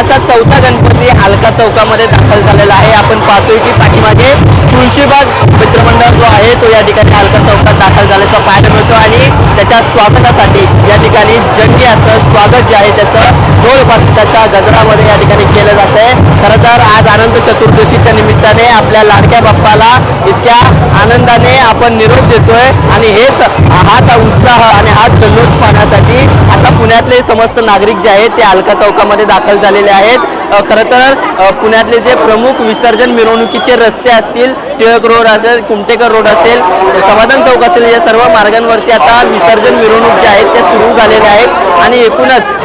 मानाचा चौथा गणपती अलका चौकामध्ये दाखल झालेला आहे. आपण पाहतोय की पाठीमागे तुळशीबाग मित्रमंडळ जो आहे तो या ठिकाणी अलका चौकात दाखल झाल्याचा पाहायला मिळतो. आणि त्याच्या स्वागतासाठी या ठिकाणी जंगी असं स्वागत जे आहे त्याचं ढोल पात्राच्या गजरामध्ये या ठिकाणी केलं जात आहे. खरं तर आज आनंद चतुर्दशीच्या निमित्ताने आपल्या लाडक्या बाप्पाला इतक्या आनंदाने आपण निरोप देतोय. आणि हेच हाच उत्साह आणि हाच जल्लोष पाहण्यासाठी आता पुण्यातले समस्त नागरिक जे आहेत ते अलका चौकामध्ये दाखल झालेले आहेत. खरं तर पुण्यातले जे प्रमुख विसर्जन मिरवणुकीचे रस्ते असतील टिळक रोड असेल कुमटेकर रोड असेल समाधान चौक असेल या सर्व मार्गांवरती आता विसर्जन मिरवणूक जे आहेत त्या सुरू झालेल्या आहेत. आणि एकूणच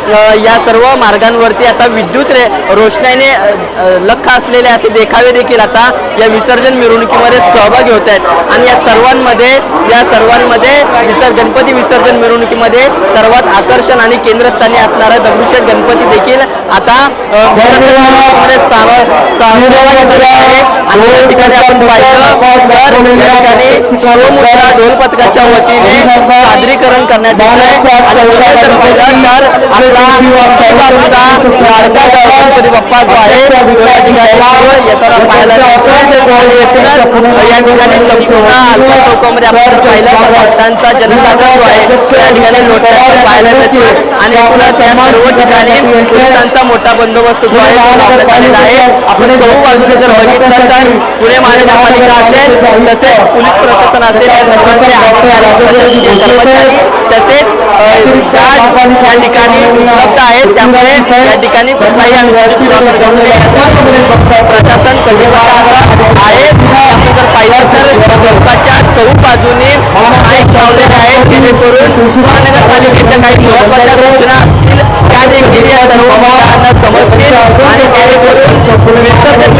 या सर्व मार्गांवरती आता विद्युत रे रोषणाईने लख असलेले असे देखावे देखील आता या विसर्जन मिरवणुकीमध्ये सहभागी होत आहेत. आणि या सर्वांमध्ये या सर्वांमध्ये विसर गणपती विसर्जन मिरवणुकीमध्ये सर्वात आकर्षण आणि केंद्रस्थानी असणारा दगडूशेठ गणपती देखील आता अ, ठिकाणी पथकाच्या वतीने सादरीकरण करण्यात येत गणपती बाप्पा जो आहे या ठिकाणी येताना पाहायला या ठिकाणी संपूर्ण चौकामध्ये भक्तांचा जनसागर जो आहे ठिकाणी पाहायला मिळतो आणि सर्व ठिकाणी पोलिसांचा मोठा बंदोबस्त जो आहे आपण चौक बाजूने जर बघितलं तर पुणे महानगरपालिका असेल तसेच पोलीस प्रशासन असेल या सर्वांचे कर्मचारी तसेच या ठिकाणी उपलब्ध आहेत. त्यामुळे या ठिकाणी कुठलाही प्रशासन कटिबद्ध आहे. आपण जर पाहिलं तर चौकाच्या चौक बाजूने माईक लावलेले आहेत जेणेकरून महानगरपालिकेच्या काही महत्त्वाच्या सूचना असतील त्या देखील या सर्व मंडळांना समजतील आणि जेणेकरून विसर्जन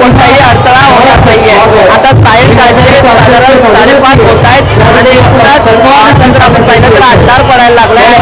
कोणताही अडथळा होणार नाहीये आता सायन काढले साधारण साडेपाच होत आहेत आणि एकूणच आपण पाहिलं तर अंधार पडायला लागलाय.